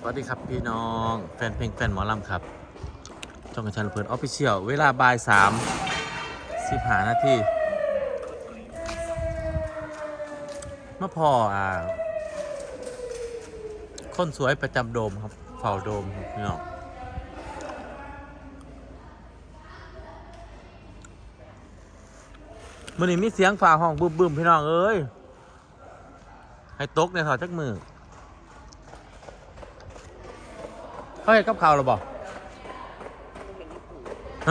สวัสดีครับพี่น้อง แฟนเพลงแฟนหมอลำครับช่องกระชันเพิร์ดออฟฟิเชียลเวลาบ่ายสามสิบหานาทีเมื่อพออ่าคนสวยประจำโดมครับเฝ้าโดมพี่น้องมื่อนี้มีเสียงฝ่าห้องบึ้มบึมๆพี่น้องเอ้ยให้ตกในถอดจักมือ เขาเห็นกับข่าวหรอบอก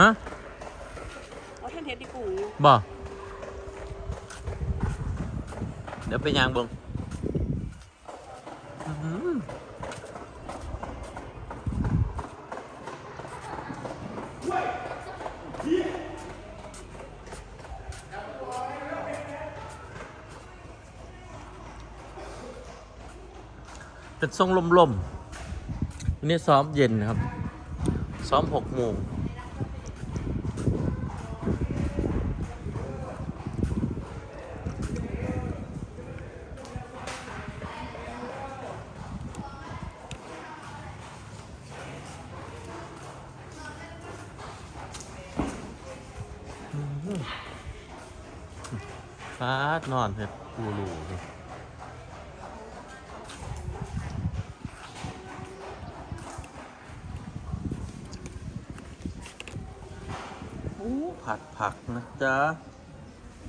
ฮะเอาท่านเฮ็ดดีกูอยู่บอกเดี๋ยวไปยางเบงอื้อหือเป็นทรงลมๆ วันนี้ซ้อมเย็นครับ ซ้อมหกโมงฟาดนอนเห็ดกูรูนี่ ผัดผักนะจ๊ะ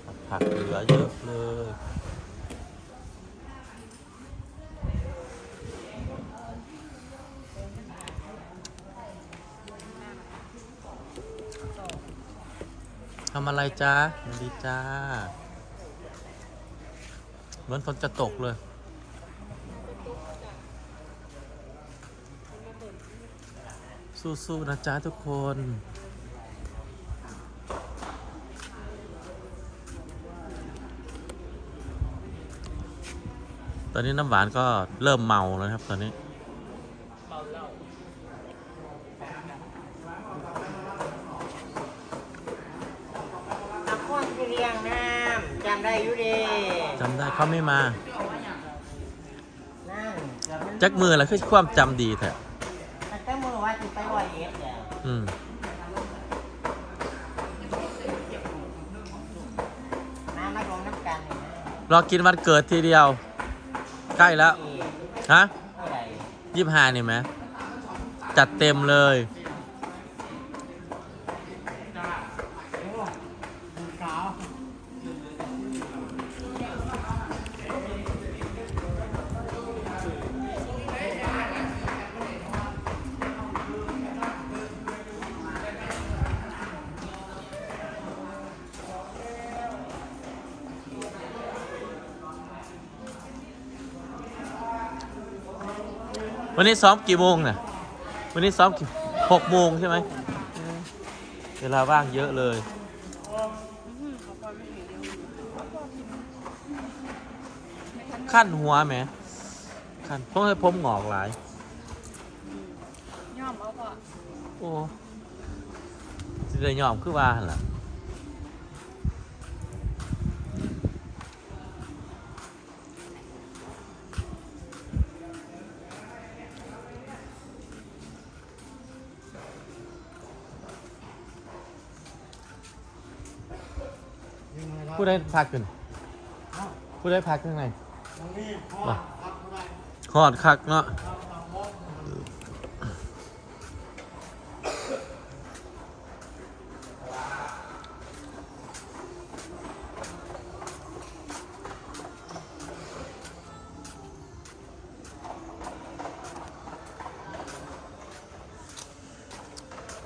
ผัดผักเหลือเยอะเลยทำอะไรจ้าสวัสดีจ้า เหมือนฝนจะตกเลย สู้ๆนะจ๊ะทุกคน อนนี้น้ำหวานก็เริ่มเมาแล้วครับ ตอนนี้นครคือเรียงน้ำจำได้อยู่ดีจำได้เขาไม่มา นั่นเดี๋ยวมันจักมืออะไรคือความจำดีแท้มันก็มือว่าจะไปลอยเอ็ดแล้วอืมน้ำมาลงน้ำกันนี่นะรอกินวันเกิดทีเดียว ใกล้แล้ว ฮะเท่าไหร่ยี่ห้านี่ไหมจัดเต็มเลย วันนี้ซ้อมกี่โมงน่ะ วันนี้ซ้อมกี่หกโมงใช่ไหม เวลาว่างเยอะเลย ขั้นหัวไหมขั้นเพราะให้ผมหงอกหลาย ย่อมเอาพอโอ้สิได้ยอมคือว่าหั่นล่ะ ผู้ได้พักกันผู้ได้พักข้างในบ่หอดคักเนาะ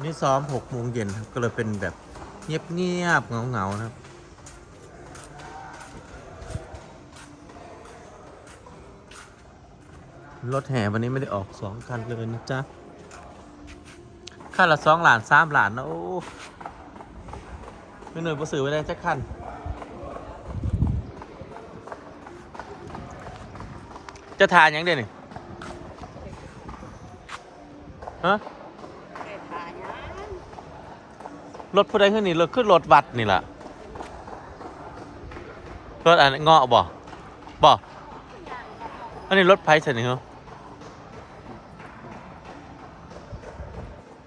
นี่ซ้อมหกโมงเย็นครับ ก็เลยเป็นแบบเงียบเงียบเงาเงาๆนะครับ รถแห่วันนี้ไม่ได้ออกสองคันเลยนะจ๊ะคันละสองหลานสามหลานนะโอ้ไม่หน่วยประสือไว้ได้จักคันจะทานยังเด่นนี่ฮะรถผู้ใดขึ้นนี่รถขึ้นรถวัดนี่แหละรถอันเงาะบ่บ่อันนี้รถไผ่ใช่ไหมเหรอ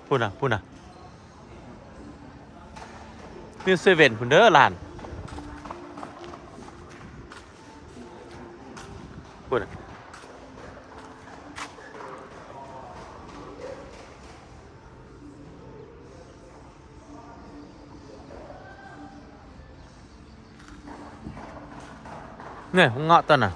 พูดนะพูดนะนิวเซเว่นพุ่นเด้อหลานพูดนะเนี่ยเงาะต้นน่ะ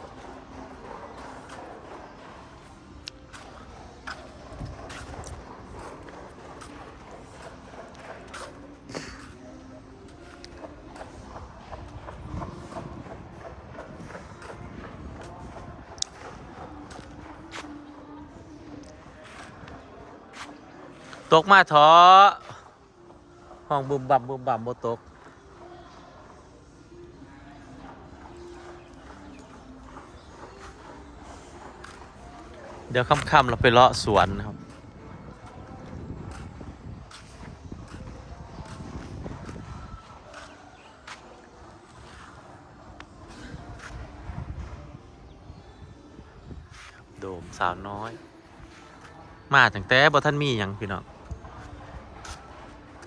ตกมาเถอห้องบุมบัมบุมบัมบ่ตกเดี๋ยวค่ำๆเราไปเลาะสวนนะครับ โดมสาวน้อย มาตั้งแต่บ่ท่านมีหยังพี่น้อง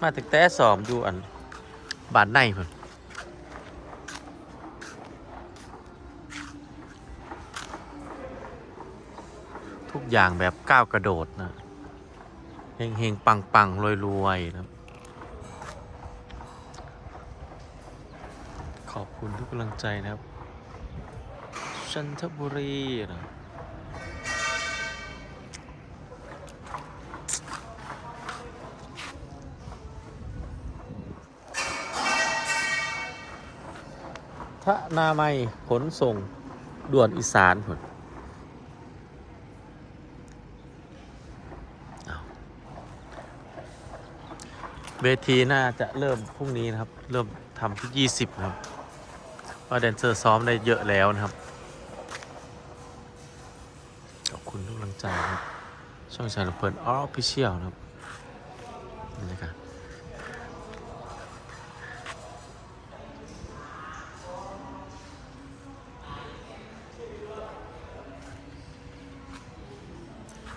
มาตั้งแต่สอมอยู่อันบ้านในเพิ่นทุกอย่างแบบก้าวกระโดดนะเฮงเฮงปังปังรวยรวยๆนะขอบคุณทุกกำลังใจนะครับ ชันทบุรีนะ พระนามัยขนส่ง ด่วนอีสานผลเวทีน่าจะเริ่มพรุ่งนี้นะครับ เริ่มทำที่ 20 นะครับเพราแดนเซอร์ซ้อมได้เยอะแล้วนะครับ ขอบคุณทุกกำลังใจครับ ช่องชาลเพลินออฟฟิเชียลนะครับนี่นะครับ